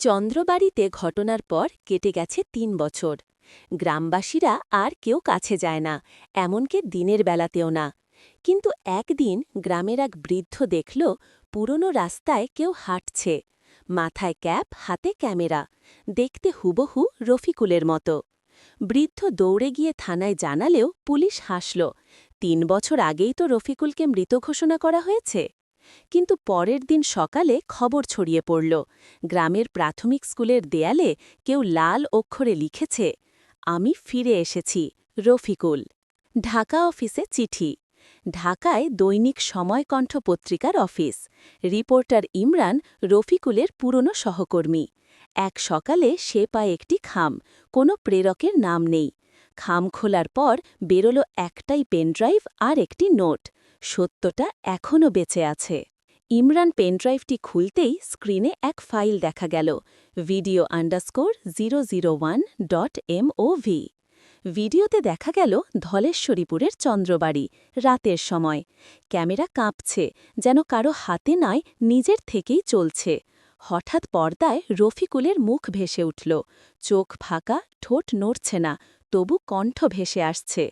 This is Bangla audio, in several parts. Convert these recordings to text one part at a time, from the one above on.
চন্দ্রবাড়িতে ঘটনার পর কেটে গেছে তিন বছর। গ্রামবাসীরা আর কেউ কাছে যায় না, এমনকি দিনের বেলাতেও না। কিন্তু একদিন গ্রামের এক বৃদ্ধ দেখল, পুরনো রাস্তায় কেউ হাঁটছে। মাথায় ক্যাপ, হাতে ক্যামেরা। দেখতে হুবহু রফিকুলের মতো। বৃদ্ধ দৌড়ে গিয়ে থানায় জানালেও পুলিশ হাসল, তিন বছর আগেই তো রফিকুলকে মৃত ঘোষণা করা হয়েছে? কিন্তু পরের দিন সকালে খবর ছড়িয়ে পড়ল। গ্রামের প্রাথমিক স্কুলের দেয়ালে কেউ লাল অক্ষরে লিখেছে, আমি ফিরে এসেছি, রফিকুল। ঢাকা অফিসে চিঠি। ঢাকায় দৈনিক সময়কণ্ঠ পত্রিকার অফিস। রিপোর্টার ইমরান রফিকুলের পুরনো সহকর্মী। এক সকালে সে পায় একটি খাম, কোনো প্রেরকের নাম নেই। খাম খোলার পর বেরোল একটাই পেনড্রাইভ আর একটি নোট। সত্যটা এখনও বেঁচে আছে। ইমরান পেনড্রাইভটি খুলতেই স্ক্রিনে এক ফাইল দেখা গেল video underscore zero zero one dot MOV ভিডিওতে দেখা গেল ধলেশ্বরীপুরের চন্দ্রবাড়ি, রাতের সময়। ক্যামেরা কাঁপছে, যেন কারও হাতে নয় নিজের থেকেই চলছে। হঠাৎ পর্দায় রফিকুলের মুখ ভেসে উঠল, চোখ ফাঁকা, ঠোঁট নড়ছে না, তবু কণ্ঠ ভেসে আসছে।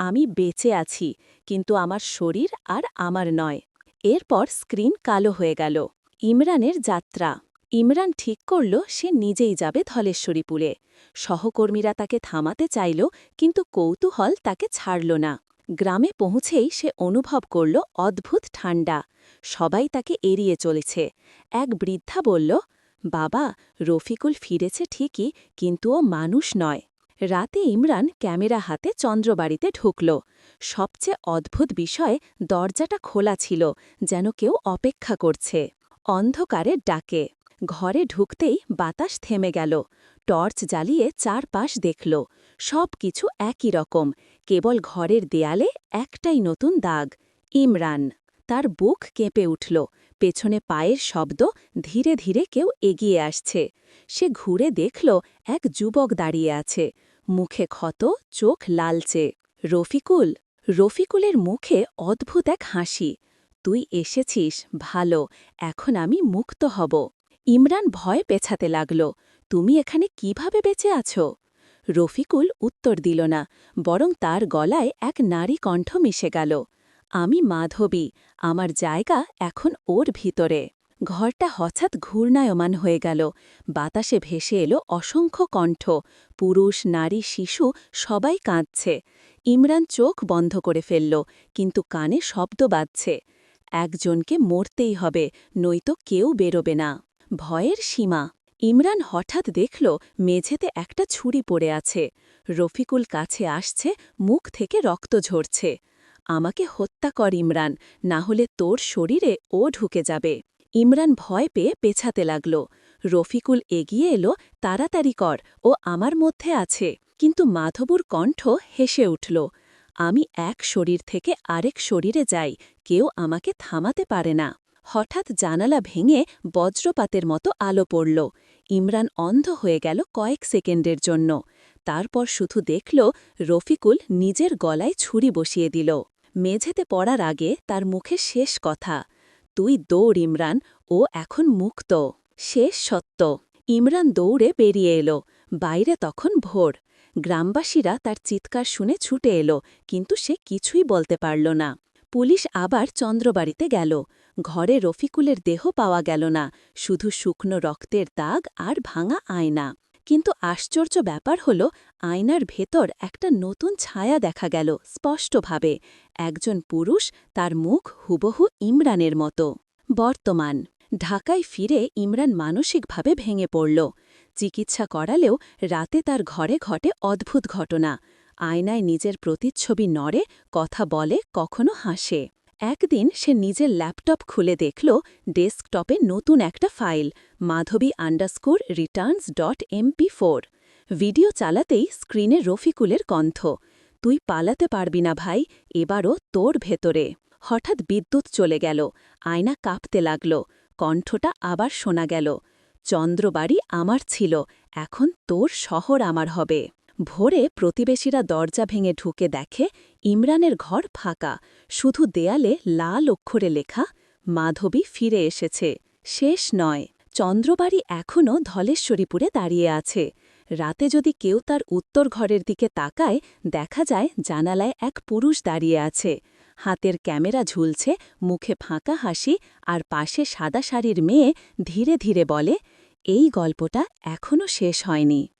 আমি বেঁচে আছি, কিন্তু আমার শরীর আর আমার নয়। এরপর স্ক্রিন কালো হয়ে গেল। ইমরানের যাত্রা। ইমরান ঠিক করল সে নিজেই যাবে ধলেশ্বরীপুরে। সহকর্মীরা তাকে থামাতে চাইল, কিন্তু কৌতূহল তাকে ছাড়ল না। গ্রামে পৌঁছেই সে অনুভব করল অদ্ভুত ঠান্ডা সবাই তাকে এড়িয়ে চলেছে। এক বৃদ্ধা বলল, বাবা, রফিকুল ফিরেছে ঠিকই, কিন্তু ও মানুষ নয়। রাতে ইমরান ক্যামেরা হাতে চন্দ্রবাড়িতে ঢুকল। সবচেয়ে অদ্ভুত বিষয়, দরজাটা খোলা ছিল, যেন কেউ অপেক্ষা করছে। অন্ধকারে ডাকে। ঘরে ঢুকতেই বাতাস থেমে গেল। টর্চ জ্বালিয়ে চারপাশ দেখল। সব কিছু একই রকম, কেবল ঘরের দেয়ালে একটাই নতুন দাগ, ইমরান। তার বুক কেঁপে উঠল। পেছনে পায়ের শব্দ, ধীরে ধীরে কেউ এগিয়ে আসছে। সে ঘুরে দেখল, এক যুবক দাঁড়িয়ে আছে। মুখে ক্ষত, চোখ লালচে। রফিকুল, রফিকুলের মুখে অদ্ভুত এক হাসি। তুই এসেছিস, ভালো, এখন আমি মুক্ত হব। ইমরান ভয় পেছাতে লাগল, তুমি এখানে কীভাবে বেঁচে আছো? রফিকুল উত্তর দিল না, বরং তার গলায় এক নারী কণ্ঠ মিশে গেল। আমি মাধবী, আমার জায়গা এখন ওর ভিতরে। ঘরটা হঠাৎ ঘূর্ণায়মান হয়ে গেল। বাতাসে ভেসে এলো অসংখ্য কণ্ঠ। পুরুষ, নারী, শিশু, সবাই কাঁদছে। ইমরান চোখ বন্ধ করে ফেলল, কিন্তু কানে শব্দ বাজছে। একজনকে মরতেই হবে, নয়তো কেউ বেরোবে না। ভয়ের সীমা। ইমরান হঠাৎ দেখল, মেঝেতে একটা ছুরি পড়ে আছে। রফিকুল কাছে আসছে, মুখ থেকে রক্ত ঝরছে। আমাকে হত্যা কর ইমরান, না হলে তোর শরীরে ও ঢুকে যাবে। ইমরান ভয় পেয়ে পেছাতে লাগল। রফিকুল এগিয়ে এলো, তাড়াতাড়ি কর, ও আমার মধ্যে আছে। কিন্তু মাধবুর কণ্ঠ হেসে উঠল, আমি এক শরীর থেকে আরেক শরীরে যাই, কেউ আমাকে থামাতে পারে না। হঠাৎ জানালা ভেঙে বজ্রপাতের মতো আলো পড়ল। ইমরান অন্ধ হয়ে গেল কয়েক সেকেন্ডের জন্য। তারপর শুধু দেখল, রফিকুল নিজের গলায় ছুরি বসিয়ে দিল। মেঝেতে পড়ার আগে তার মুখে শেষ কথা তুই দৌড়, ইমরান। ও এখন মুক্ত। শেষ সত্য। ইমরান দৌড়ে বেরিয়ে এলো। বাইরে তখন ভোর। গ্রামবাসীরা তার চিৎকার শুনে ছুটে এলো, কিন্তু সে কিছুই বলতে পারল না। পুলিশ আবার চন্দ্রবাড়িতে গেল। ঘরে রফিকুলের দেহ পাওয়া গেল না। শুধু শুকনো রক্তের দাগ আর ভাঙা আয়না। কিন্তু আশ্চর্য ব্যাপার হল, আয়নার ভেতর একটা নতুন ছায়া দেখা গেল স্পষ্টভাবে। একজন পুরুষ তার মুখ হুবহু ইমরানের মতো। বর্তমান। ঢাকায় ফিরে ইমরান মানসিকভাবে ভেঙে পড়ল। চিকিৎসা করালেও রাতে তার ঘরে ঘটে অদ্ভুত ঘটনা। আয়নায় নিজের প্রতিচ্ছবি নড়ে, কথা বলে, কখনো হাসে। একদিন সে নিজের ল্যাপটপ খুলে দেখল ডেস্কটপে নতুন একটা file, Madhabi underscore returns dot MP four. Video চালাতেই স্ক্রিনে রফিকুলের কণ্ঠ, তুই পালাতে পারবি না ভাই, এবারও তোর ভেতরে। হঠাৎ বিদ্যুৎ চলে গেল, আয়না কাঁপতে লাগল, কণ্ঠটা আবার শোনা গেল, চন্দ্রবাড়ি আমার ছিল, এখন তোর শহর আমার হবে। ভোরে প্রতিবেশীরা দরজা ভেঙে ঢুকে দেখে ইমরানের ঘর ফাঁকা, শুধু দেয়ালে লাল অক্ষরে লেখা, মাধবী ফিরে এসেছে, শেষ নয়। চন্দ্রবাড়ি এখনও ধলেশ্বরীপুরে দাঁড়িয়ে আছে। রাতে যদি কেউ তার উত্তর ঘরের দিকে তাকায়, দেখা যায় জানালায় এক পুরুষ দাঁড়িয়ে আছে। হাতের ক্যামেরা ঝুলছে, মুখে ফাঁকা হাসি আর পাশে সাদা শাড়ির মেয়ে ধীরে ধীরে বলে, এই গল্পটা এখনও শেষ হয়নি।